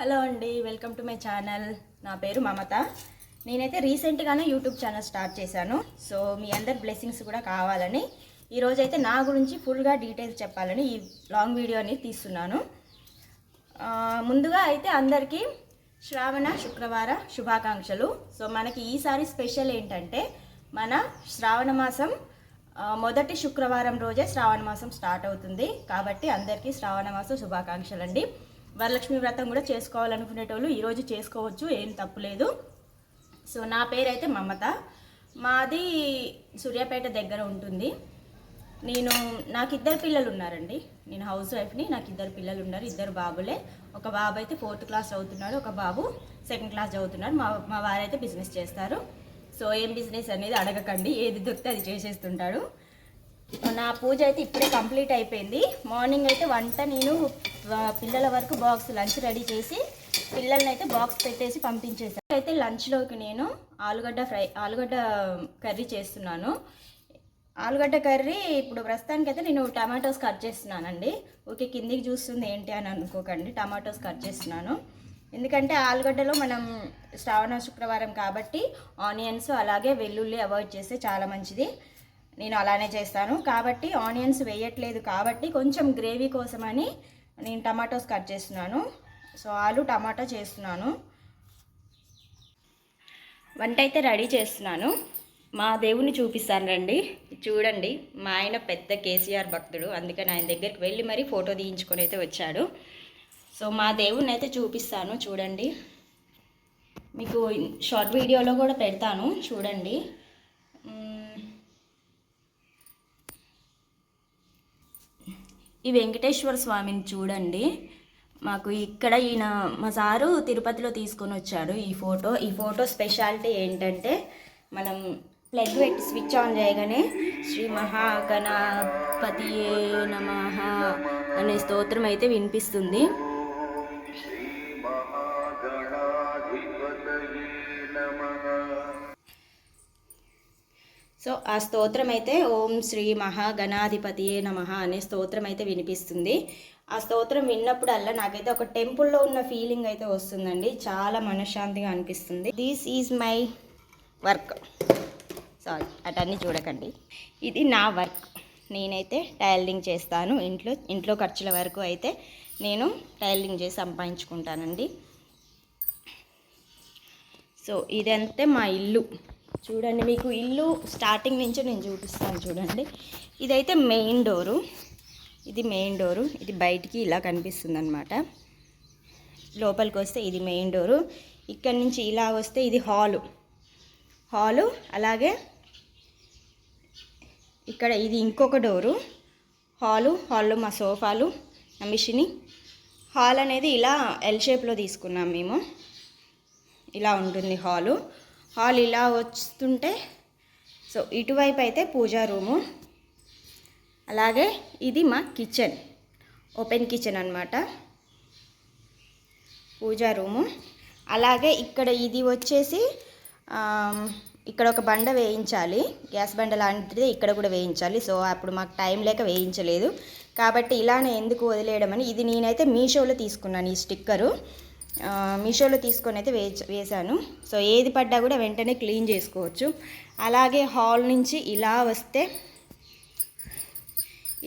Hello అండి welcome to my channel. నా పేరు మమత. నేనైతే రీసెంట్గానే యూట్యూబ్ ఛానల్ స్టార్ట్ చేశాను. సో మీ అందరి బ్లెస్సింగ్స్ కూడా కావాలని ఈరోజు అయితే నా గురించి ఫుల్గా డీటెయిల్స్ చెప్పాలని ఈ లాంగ్ వీడియో అనేది తీస్తున్నాను ముందుగా అయితే అందరికీ శ్రావణ శుక్రవార శుభాకాంక్షలు. సో మనకి ఈసారి స్పెషల్ ఏంటంటే మన శ్రావణ మాసం మొదటి శుక్రవారం రోజే శ్రావణ మాసం స్టార్ట్ అవుతుంది. కాబట్టి అందరికీ శ్రావణ మాసం శుభాకాంక్షలు అండి వరలక్ష్మి వ్రతం కూడా చేసుకోవాలనుకునేటోళ్ళు ఈరోజు చేసుకోవచ్చు ఏం తప్పులేదు సో నా పేరైతే మమత. మాది సూర్యాపేట దగ్గర ఉంటుంది. నేను నాకు ఇద్దరు పిల్లలు ఉన్నారండి. నేను హౌస్ వైఫ్ని నాకు ఇద్దరు పిల్లలు ఉన్నారు ఇద్దరు బాబులే. ఒక బాబు అయితే ఫోర్త్ క్లాస్ చదువుతున్నాడు ఒక బాబు సెకండ్ క్లాస్ చదువుతున్నాడు. మా మా వారైతే బిజినెస్ చేస్తారు. సో ఏం బిజినెస్ అనేది అడగకండి. ఏది దొరికితే అది చేసేస్తుంటాడు. నా పూజ అయితే ఇప్పుడే కంప్లీట్ అయిపోయింది. మార్నింగ్ అయితే వంట నేను పిల్లల వరకు బాక్స్ లంచ్ రెడీ చేసి పిల్లల్ని అయితే బాక్స్ పెట్టేసి పంపించేసాను అయితే లంచ్లోకి నేను ఆలుగడ్డ ఫ్రై ఆలుగడ్డ కర్రీ చేస్తున్నాను. ఆలుగడ్డ కర్రీ ఇప్పుడు ప్రస్తుతానికైతే నేను టమాటోస్ కట్ చేస్తున్నానండి. ఓకే కిందికి చూస్తుంది ఏంటి అని అనుకోకండి టమాటోస్ కట్ చేస్తున్నాను. ఎందుకంటే ఆలుగడ్డలో మనం శ్రావణ శుక్రవారం కాబట్టి ఆనియన్స్ అలాగే వెల్లుల్లి అవాయిడ్ చేస్తే చాలా మంచిది. నేను అలానే చేస్తాను. కాబట్టి ఆనియన్స్ వేయట్లేదు కాబట్టి కొంచెం గ్రేవీ కోసమని నేను టమాటోస్ కట్ చేస్తున్నాను. సో ఆలు టమాటో చేస్తున్నాను. వంట అయితే రెడీ చేస్తున్నాను. మా దేవుని చూపిస్తాను రండి. చూడండి మా ఆయన పెద్ద కేసీఆర్ భక్తుడు. అందుకని ఆయన దగ్గరికి వెళ్ళి మరీ ఫోటో తీయించుకొని అయితే వచ్చాడు. సో మా దేవుని అయితే చూపిస్తాను. చూడండి. మీకు షార్ట్ వీడియోలో కూడా పెడతాను. చూడండి. ఈ వెంకటేశ్వర స్వామిని చూడండి. మాకు ఇక్కడ ఈయన మా సారు తిరుపతిలో తీసుకొని వచ్చాడు ఈ ఫోటో. ఈ ఫోటో స్పెషాలిటీ ఏంటంటే మనం ప్లగ్ పెట్టి స్విచ్ ఆన్ చేయగానే శ్రీ మహాగణపతి నమ అనే స్తోత్రం అయితే వినిపిస్తుంది. సో ఆ స్తోత్రం అయితే ఓం శ్రీ మహాగణాధిపతియే నమ అనే స్తోత్రం అయితే వినిపిస్తుంది. ఆ స్తోత్రం విన్నప్పుడల్లా నాకైతే ఒక టెంపుల్లో ఉన్న ఫీలింగ్ అయితే వస్తుందండి. చాలా మనశ్శాంతిగా అనిపిస్తుంది. This is my work sorry అటన్నీ చూడకండి. ఇది నా వర్క్ నేనైతే టైలరింగ్ చేస్తాను. ఇంట్లో ఇంట్లో ఖర్చుల వరకు అయితే నేను టైలరింగ్ చేసి సంపాదించుకుంటానండి. సో ఇదంతే మా ఇల్లు. చూడండి మీకు ఇల్లు స్టార్టింగ్ నుంచి నేను చూపిస్తాను చూడండి. ఇదైతే మెయిన్ డోరు ఇది మెయిన్ డోరు ఇది బయటికి ఇలా కనిపిస్తుంది అనమాట లోపలికి వస్తే ఇది మెయిన్ డోరు ఇక్కడ నుంచి ఇలా వస్తే ఇది హాలు హాలు అలాగే ఇక్కడ ఇది ఇంకొక డోరు హాలు హాల్లో మా సోఫాలు నా మిషిని హాల్ అనేది ఇలా ఎల్ షేప్లో తీసుకున్నాం మేము. ఇలా ఉంటుంది హాలు హాల్ ఇలా వస్తుంటే సో ఇటువైపు అయితే పూజా రూము. అలాగే ఇది మా కిచెన్ ఓపెన్ కిచెన్ అనమాట పూజా రూము. అలాగే ఇక్కడ ఇది వచ్చేసి ఇక్కడ ఒక బండ వేయించాలి. గ్యాస్ బండ లాంటిది ఇక్కడ కూడా వేయించాలి. సో అప్పుడు మాకు టైం లేక వేయించలేదు. కాబట్టి ఇలానే ఎందుకు వదిలేయడం అని ఇది నేనైతే మీషోలో తీసుకున్నాను ఈ స్టిక్కరు. మీషోలో తీసుకొని అయితే వే వేశాను. సో ఏది పడ్డా కూడా వెంటనే క్లీన్ చేసుకోవచ్చు. అలాగే హాల్ నుంచి ఇలా వస్తే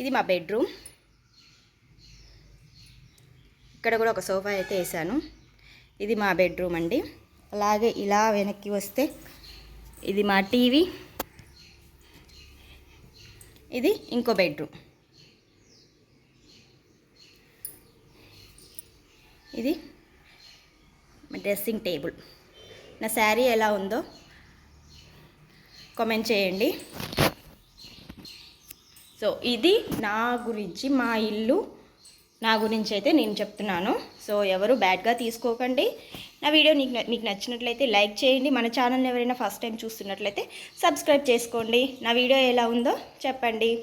ఇది మా బెడ్రూమ్. ఇక్కడ కూడా ఒక సోఫా అయితే వేసాను ఇది మా బెడ్రూమ్ అండి. అలాగే ఇలా వెనక్కి వస్తే ఇది మా టీవీ. ఇది ఇంకో బెడ్రూమ్. ఇది డ్రెస్సింగ్ టేబుల్ నా శారీ ఎలా ఉందో కామెంట్ చేయండి. సో ఇది నా గురించి మా ఇల్లు నా గురించి అయితే నేను చెప్తున్నాను. సో ఎవరు బ్యాడ్గా తీసుకోకండి. నా వీడియో నీకు న- మీకు నచ్చినట్లయితే లైక్ చేయండి. మన ఛానల్ని ఎవరైనా ఫస్ట్ టైం చూస్తున్నట్లయితే సబ్స్క్రైబ్ చేసుకోండి. నా వీడియో ఎలా ఉందో చెప్పండి.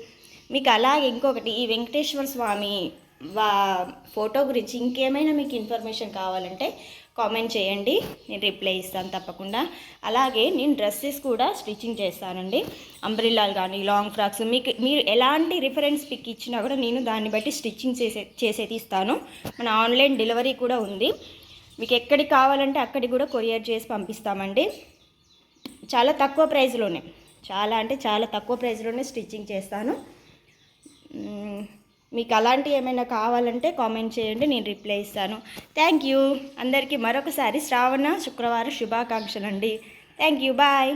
మీకు అలాగే ఇంకొకటి ఈ వెంకటేశ్వర స్వామి వా ఫోటో గురించి ఇంకేమైనా మీకు ఇన్ఫర్మేషన్ కావాలంటే కామెంట్ చేయండి. నేను రిప్లై ఇస్తాను తప్పకుండా. అలాగే నేను డ్రెస్సెస్ కూడా స్టిచ్చింగ్ చేస్తానండి. అంబ్రిల్లాలు కానీ లాంగ్ ఫ్రాక్స్ మీకు మీరు ఎలాంటి రిఫరెన్స్ పిక్ ఇచ్చినా కూడా నేను దాన్ని బట్టి స్టిచ్చింగ్ చేసే చేసేది ఇస్తాను. మన ఆన్లైన్ డెలివరీ కూడా ఉంది. మీకు ఎక్కడికి కావాలంటే అక్కడికి కూడా కొరియర్ చేసి పంపిస్తామండి. చాలా తక్కువ ప్రైస్లోనే చాలా అంటే చాలా తక్కువ ప్రైస్లోనే స్టిచ్చింగ్ చేస్తాను. మీకు అలాంటివి ఏమైనా కావాలంటే కామెంట్ చేయండి నేను రిప్లై ఇస్తాను. థ్యాంక్ యూ అందరికీ మరొకసారి శ్రావణ శుక్రవారం శుభాకాంక్షలు అండి థ్యాంక్ యూ బాయ్